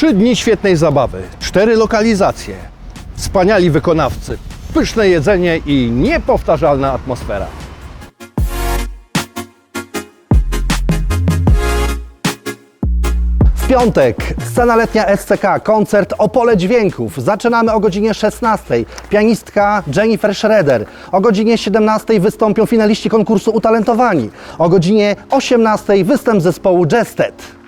Trzy dni świetnej zabawy, cztery lokalizacje, wspaniali wykonawcy, pyszne jedzenie i niepowtarzalna atmosfera. W piątek scena letnia SCK, koncert Opole Dźwięków. Zaczynamy o godzinie 16. Pianistka Jennifer Schroeder. O godzinie 17 wystąpią finaliści konkursu Utalentowani. O godzinie 18 występ zespołu Jested.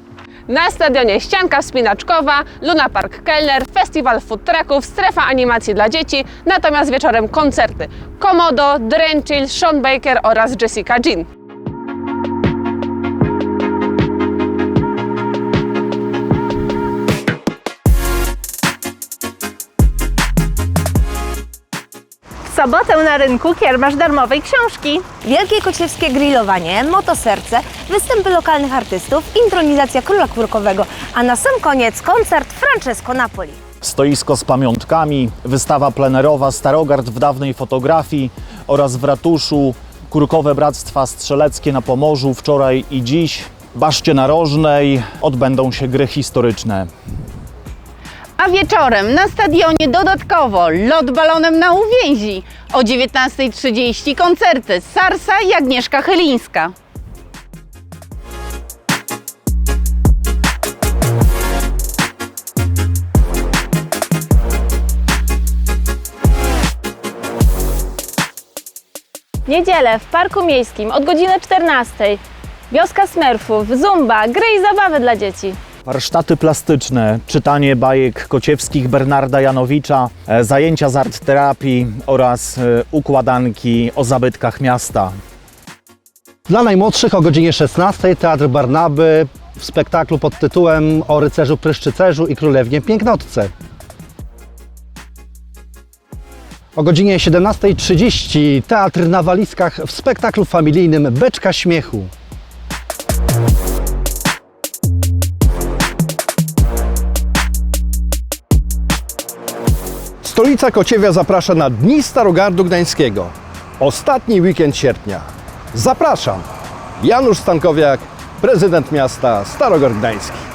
Na stadionie ścianka wspinaczkowa, Luna Park Kellner, festiwal food trucków, strefa animacji dla dzieci, natomiast wieczorem koncerty Komodo, Drenchill, Sean Baker oraz Jessica Jean. Sobotę na rynku kiermasz darmowej książki. Wielkie kociewskie grillowanie, motoserce, występy lokalnych artystów, intronizacja króla kurkowego, a na sam koniec koncert Francesco Napoli. Stoisko z pamiątkami, wystawa plenerowa Starogard w dawnej fotografii oraz w ratuszu Kurkowe Bractwa Strzeleckie na Pomorzu wczoraj i dziś. W Baszcie Narożnej odbędą się gry historyczne. A wieczorem na stadionie dodatkowo lot balonem na uwięzi. O 19.30 koncerty Sarsa i Agnieszka Chylińska. Niedzielę w Parku Miejskim od godziny 14. Wioska Smurfów, zumba, gry i zabawy dla dzieci. Warsztaty plastyczne, czytanie bajek kociewskich Bernarda Janowicza, e, zajęcia z art terapii oraz e, układanki o zabytkach miasta. Dla najmłodszych o godzinie 16 Teatr Barnaby w spektaklu pod tytułem O rycerzu pryszczycerzu i królewnie pięknotce. O godzinie 17.30 Teatr na walizkach w spektaklu familijnym Beczka Śmiechu. Stolica Kociewia zaprasza na Dni Starogardu Gdańskiego. Ostatni weekend sierpnia. Zapraszam! Janusz Stankowiak, prezydent miasta Starogard Gdański.